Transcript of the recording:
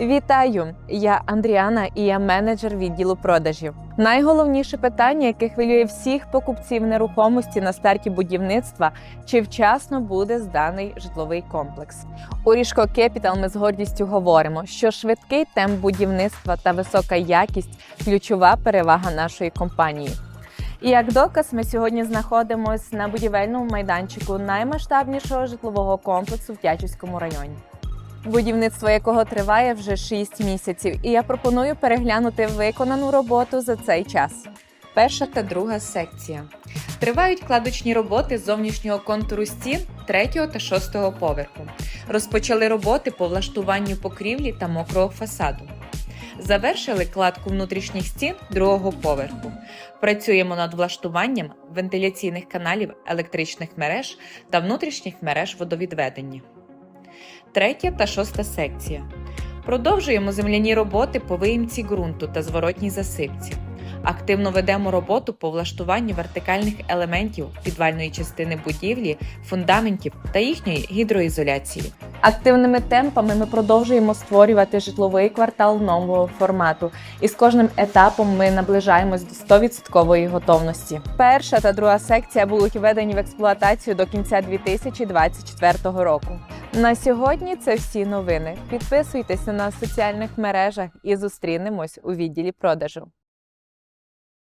Вітаю! Я Андріана і я менеджер відділу продажів. Найголовніше питання, яке хвилює всіх покупців нерухомості на старті будівництва, чи вчасно буде зданий житловий комплекс. У Ріжко Capital ми з гордістю говоримо, що швидкий темп будівництва та висока якість ключова перевага нашої компанії. І як доказ, ми сьогодні знаходимося на будівельному майданчику наймасштабнішого житлового комплексу в Тячівському районі будівництво якого триває вже 6 місяців, і я пропоную переглянути виконану роботу за цей час. Перша та друга секція. Тривають кладочні роботи зовнішнього контуру стін 3 та 6 поверху. Розпочали роботи по влаштуванню покрівлі та мокрого фасаду. Завершили кладку внутрішніх стін другого поверху. Працюємо над влаштуванням вентиляційних каналів електричних мереж та внутрішніх мереж водовідведення. Третя та шоста секція. Продовжуємо земляні роботи по виїмці ґрунту та зворотній засипці. Активно ведемо роботу по влаштуванню вертикальних елементів підвальної частини будівлі, фундаментів та їхньої гідроізоляції. Активними темпами ми продовжуємо створювати житловий квартал нового формату, і з кожним етапом ми наближаємось до 100% готовності. Перша та друга секція будуть введені в експлуатацію до кінця 2024 року. На сьогодні це всі новини. Підписуйтесь на соціальних мережах і зустрінемось у відділі продажу.